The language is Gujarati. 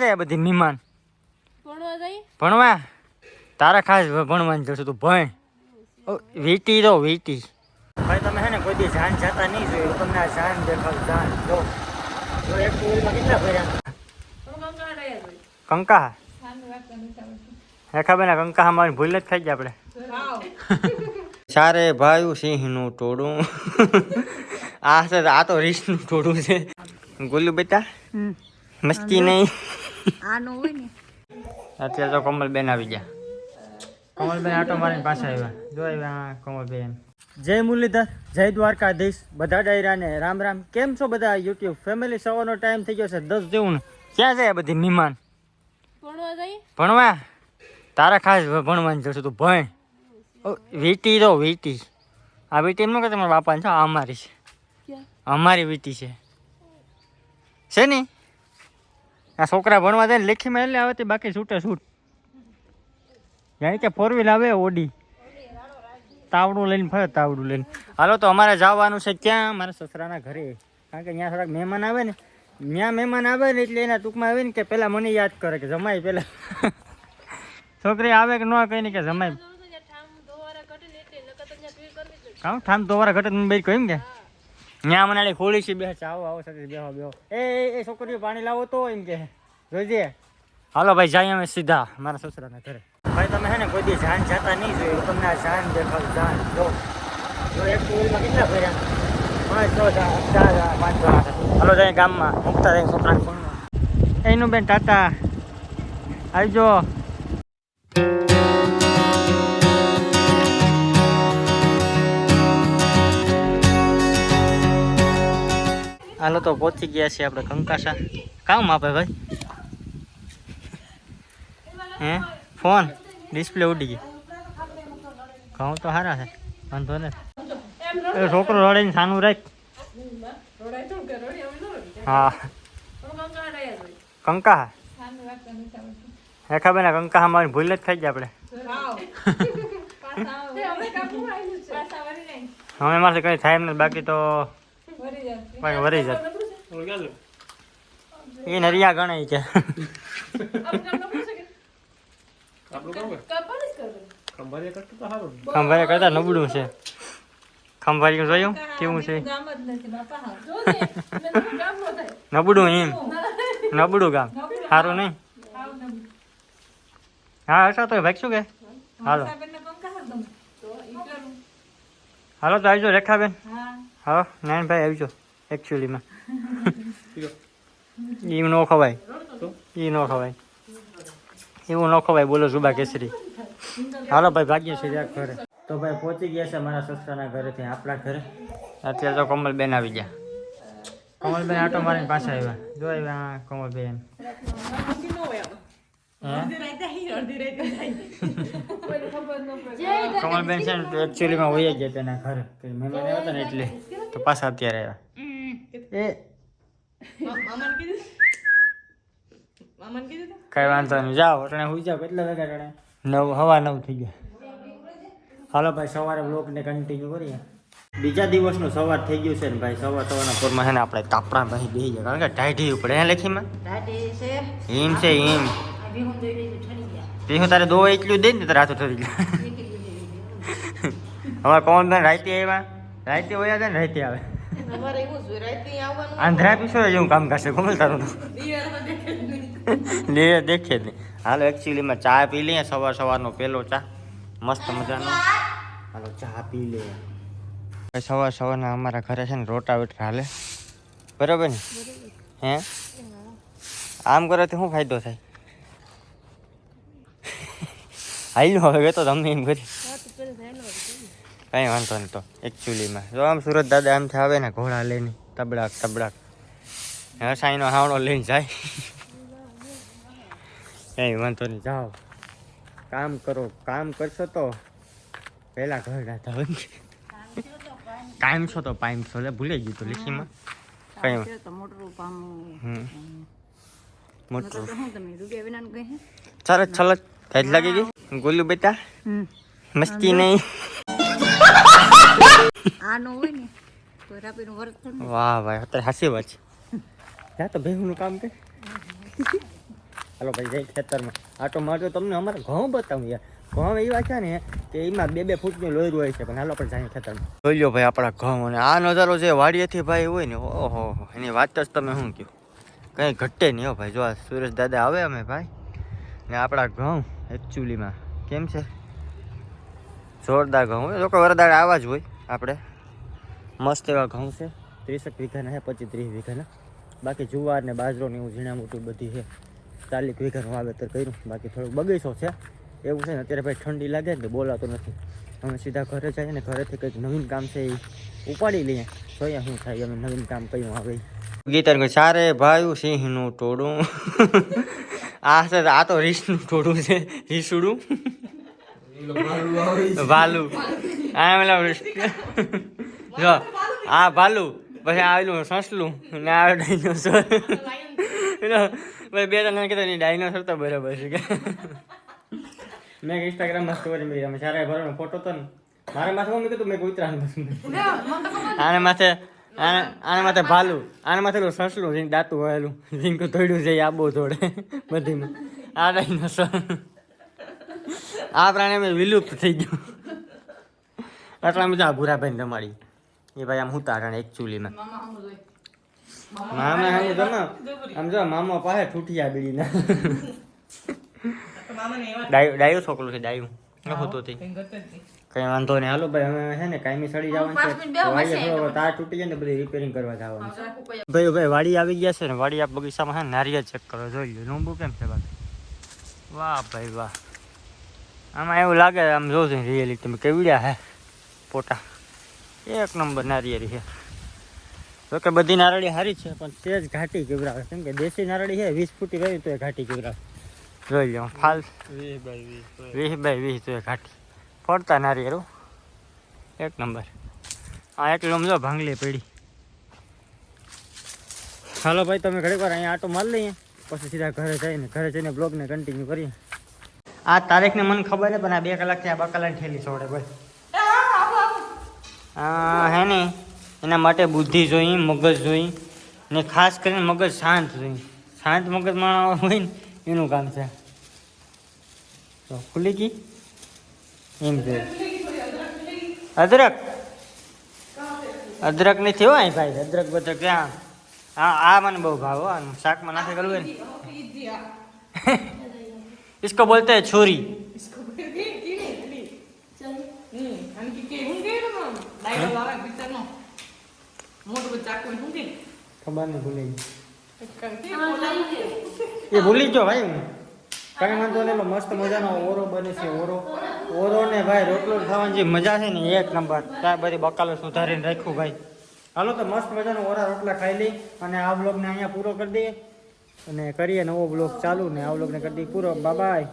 છે બધી મહેમાન ભણવા તારા ખાસ ભણવાનું જશે તું ભણ. ઓ, વીટી દો વીટી. ભાઈ તમે હે ને કોઈ દી જાન જતા નહીં જોયું. તમને આ જાન દેખાવ જાન. જો. જો એક ટુલમાં કેટલા ભર્યા? કંકા? આ કંકા અમારી ભૂલ જ ખાઈ ગયા આપણે. સારે ભાઈ સિંહનું ટોળું. આ છે આ તો રીસનું ટોળું છે. ગુલ્લુ બેટા મસ્તી નહીં. આનો હોય ને. અત્યારે તો કમલબેન આવી ગયા. કમલબેન આટો મારીને પાછા આવ્યા. જો આવ્યા કમલબેન. જય મુરલીધર જય દ્વારકાધીશ. બધા ડાયરાને રામ રામ. કેમ છો બધા? યુટ્યુબ ફેમિલી સવારનો ટાઈમ થઈ ગયો છે દસ જેવું ક્યાં છે આ બધી મહેમાન? ભણવા તારા ખાસ ભણવાનું જશે તું ભણ. ઓ, વીટી તો વીટી. આ વીટી એમનું ન કે તમારા બાપાને છે આ અમારી છે. અમારી વીટી છે. છે ને? આ છોકરા ભણવા જાય ને લેખીમાં એટલે આવે તે બાકી છૂટે છૂટ. જાણે કે ફોર વ્હીલ આવે ઓડી. તાવડું લઈને ફરે તાવડું લઈને. હાલો તો અમારે જવાનું છે ક્યાં? મારા સસરાના ઘરે. કારણ કે ત્યાં થોડાક મહેમાન આવે ને. ત્યાં મહેમાન આવે ને એટલે એના ટૂંકમાં આવે ને કે પહેલાં મને યાદ કરે કે જમાય પહેલાં છોકરી આવે કે ન કહીને કે જમાઈ. ઠામ દોવારા ને કે જમાય કામ ઠામ તો વારા ઘટે બે કહ્યું કે? ત્યાં મને ખોલી છે બે આવો આવો સાથે બેહો બેહો. એ એ, છોકરીઓ પાણી લાવો તો એમ કે. જોઈજે. હાલો ભાઈ જાય અમે સીધા. મારા સસરાના ઘરે. ભાઈ તમે હે ને કોઈ દી જાન જાતા નહીં જોયું તમને આ જાન દેખાવ જાન. જો. જો એક ટુલમાં કેટલા ભર્યા? પાંચ છ જા- ચાર જા- પાંચ આઠ. હાલો જાય ગામમાં. મુકતા જાય છોકરાને. ભણવા એનું બેન ટાટા. આવજો. હાલો તો પહોંચી ગયા છીએ આપણે કંકાસા. કામ આપે ભાઈ? હે? ફોન. ડિસ્પ્લે ઉડી ગઈ. ઘઉં તો સારા છે. વાંધો ને એ છોકરો રડીને સાનું રાખ. હા. કંકા સામે વાત રેખાબેન કંકા અમારી ભૂલ જ ખાઈ ગયા આપણે. હવે એમાંથી કંઈ થાય એમ બાકી તો બાકી વરી જાય એ નરિયા ગણાય છે ખંભારી કરતા નબળું છે. ખંભારી જોયું? કેવું છે? નબળું એમ. નબળું ગામ. સારું નહીં? હા હશો તો ભાઈ શું કે? હાલો. હાલો તો આવજો રેખાબેન. હા. નાનભાઈ આવજો. એકચ્યુઅલીમાં એ ન ખવાય. એ ન ખવાય. એવું ન ખવાય બોલો જુબા કેસરી. હાલો ભાઈ ભાગ્ય છે ત્યાં ઘરે. તો ભાઈ પહોંચી ગયા છે મારા સસરાના ઘરેથી આપણા ઘરે. અત્યારે તો કમલબેન આવી ગયા. કમલબેન આટો મારીને પાછા આવ્યા. જો આવ્યા કમલબેન. કમલબેન છે ને એકચ્યુઅલીમાં વહી ગયા તેના ઘરે. મહેમાન આવ્યા હતા ને એટલે. તો પાછા અત્યારે આવ્યા. એ. કઈ વાંધો નહીં. જાઓ અટણે હુઈ જાઓ કેટલા વાગ્યા અટણે? નવ હવા નવ થઈ ગયા. હાલો ભાઈ સવારે બ્લોગને કન્ટિન્યુ કરીએ. બીજા દિવસનું સવાર થઈ ગયું છે ને ભાઈ સવાર સવારના પોરમાં છે ને આપણે તાપડા ભાઈ બેસી જાય કારણ કે ટાઈટી પડે હે લેખીમાં. હિમ છે. હિમ ભીહું તારે દો એટલું દે ને તારે હાથો થઈ ગયા અમારે કોણ રાતે આવ્યા? રાતે હોય ને રાતે આવે. આંધ્રા પીછો જેવું કામ કરશે કોમલ તારું લે દેખે જ નહીં. હાલો એકચ્યુઅલીમાં ચા પી લઈએ સવાર સવારનો પહેલો ચા. મસ્ત મજાનો. હાલો ચા પી લે સવાર સવારના અમારા ઘરે છે ને રોટાવેટર હાલે. બરાબર ને? હે? આમ કરવાથી શું ફાયદો થાય? હાલ્યું હવે તો તમને એમ કરી. કઈ વાંધો નહીં તો એકચ્યુઅલીમાં જો આમ સુરત દાદા આમથી આવે ને ઘોડા લઈને તબડાક તબડાક. હસાઈનો હાવડો લઈને જાય. કઈ વાંધો નહીં જાઓ. કામ કરો કામ કરશો તો પહેલાં ઘર રાતા હોય કાયમ છો તો પાયમ છો ભૂલી ભૂલે ગયું તો લીખીમાં. કઈ મોટું સરસ થાય લાગી ગઈ? ગોલું બેટા? મસ્તી નહીં. આનો હોય ને, તો રાપીનું વરત થાય વાહ ભાઈ, અત્યારે હાસી વાત છે. ત્યાં તો ભેહુનું કામ કે હાલો ભાઈ, જઈ ખેતરમાં. આટો મારજો તમને અમારે ઘઉં બતાવું યાર. ઘઉં એવા છે ને કે એમાં બે બે ફૂટનું લોયરું હોય છે, પણ હાલો પણ જાય ખેતરમાં. જોઈ લો ભાઈ આપણા ઘઉં અને આ નજારો જે વાડીએથી ભાઈ હોય ને, ઓહો, એની વાત જ તમે શું કહો? કંઈ ઘટે નહીં હો ભાઈ. જો આ સુરેશ દાદા આવે અમે ભાઈ, ને આપણા ઘઉં એકચ્યુઅલીમાં કેમ છે? જોરદાર ઘઉં હોય. લોકો વરદાડ આવા જ હોય, આપણે. મસ્ત એવા ઘઉં છે. ત્રીસેક વીઘાના છે પચીસ ત્રીસ વીઘાના. બાકી જુવાર ને બાજરો ને એવું ઝીણા મોટું બધી છે ચાલીસ વીઘાનું વાવેતર કર્યું. બાકી થોડુંક બગીચો છે. એવું છે ને અત્યારે ભાઈ ઠંડી લાગે ને તો બોલાતો નથી. અમે સીધા ઘરે જઈએ ને ઘરેથી કંઈક નવીન કામ છે એ ઉપાડી લઈએ. જોઈએ શું થાય? અમે નવીન કામ કયું આવે ગીતર ચારે ભાઈ સિંહનું ટોળું. આ છે આ તો રીસનું ટોળું છે. રીસુડું. વાલું આ પેલા જો, આ ભાલુ, પછી આવેલું સસલું, ને આ ડાયનોસોર ભાઈ બે ત્રણ કીધું નહીં ડાયનોસોર તો બરાબર છે. કે મેં ઇન્સ્ટાગ્રામમાં સ્ટોરી મેં અમે સારા ભરવાનો ફોટો તો ને, મારા માથે મમ્મી કીધું મેં ઉતરાણ આને માથે, આને આને માથે ભાલુ, આને માથે સસલું જીંક દાંતું હોયેલું જીંક તોડ્યું છે આબો થોડે બધીમાં. આ ડાયનોસોર આ પ્રાણી અમે વિલુપ્ત થઈ ગયું. આટલા બધા ભૂરાભાઈ તમારી. એ ભાઈ આમ હું તારણ એકચ્યુઅલીમાં મામા જો ને. આમ જો મામા પાસે ઠૂઠિયા બીડીના. ડાયું ડાયું છોકરું છે ડાયું. નખું તો કઈ વાંધો નહીં. હાલો ભાઈ હવે છે ને કાયમી સડી જવાનું છે. વાડીએ તાર તૂટી જાય ને બધી રિપેરિંગ કરવા જવાનું છે. ભાઈ ભાઈ વાડી આવી ગયા છે ને વાડી આ બગીચામાં છે ને નારિયેળ ચેક કરો. જોઈ લો લીંબુ કેમ છે બાકી? વાહ ભાઈ વાહ. આમાં એવું લાગે આમ જોઉં રિયલી તમે કેવડ્યા હે પોટા. એક નંબર નારિયેળી છે. તો કે બધી નારળી સારી છે પણ તે જ ઘાટી કેવડાવે કેમ કે દેશી નારળી છે વીસ ફૂટી રહી તો એ ઘાટી કેવડાવે જોઈ લો ફાલ. વીસ બાય વીસ તો એ ઘાટી. ફરતા નારિયેળું એક નંબર. આ એટલું સમજો ભાંગલી પડી. હાલો ભાઈ તમે ઘડીક વાર અહીંયા આટો માર લઈએ. પછી સીધા ઘરે જઈને ઘરે જઈને બ્લોગને કન્ટિન્યુ કરીએ. આ તારીખને મને ખબર નહીં પણ આ બે કલાકથી આ બકાલાની ઠેલી છોડે ભાઈ. હે ને એના માટે બુદ્ધિ જોઈ મગજ જોઈ ને ખાસ કરીને મગજ શાંત જોઈ શાંત મગજ માણસ હોય ને એનું કામ છે તો ખુલી ગઈ એમ છે અદરક અદરક નથી હોય ભાઈ અદરક બદરક ક્યાં હા આ મને બહુ ભાવ હો આનું શાકમાં નાખે કરવું હોય ને इसको बोलते हैं छुरी ખબર નહીં ભૂલી ગઈ એ ભૂલી ગયો ભાઈ હું કઈ વાંધો નહીં મસ્ત મજાનો ઓરો બને છે ઓરો ઓરો ને ભાઈ રોટલો ખાવાની જે મજા છે ને એક નંબર ત્યાં બધી બકાલો સુધારીને રાખ્યું ભાઈ હાલો તો મસ્ત મજાનો ઓરા રોટલા ખાઈ લઈ અને આ બ્લોગને અહીંયા પૂરો કરી દઈએ અને કરીએ નવો બ્લોગ ચાલુ ને આ બ્લોગને કરી દઈએ પૂરો બાય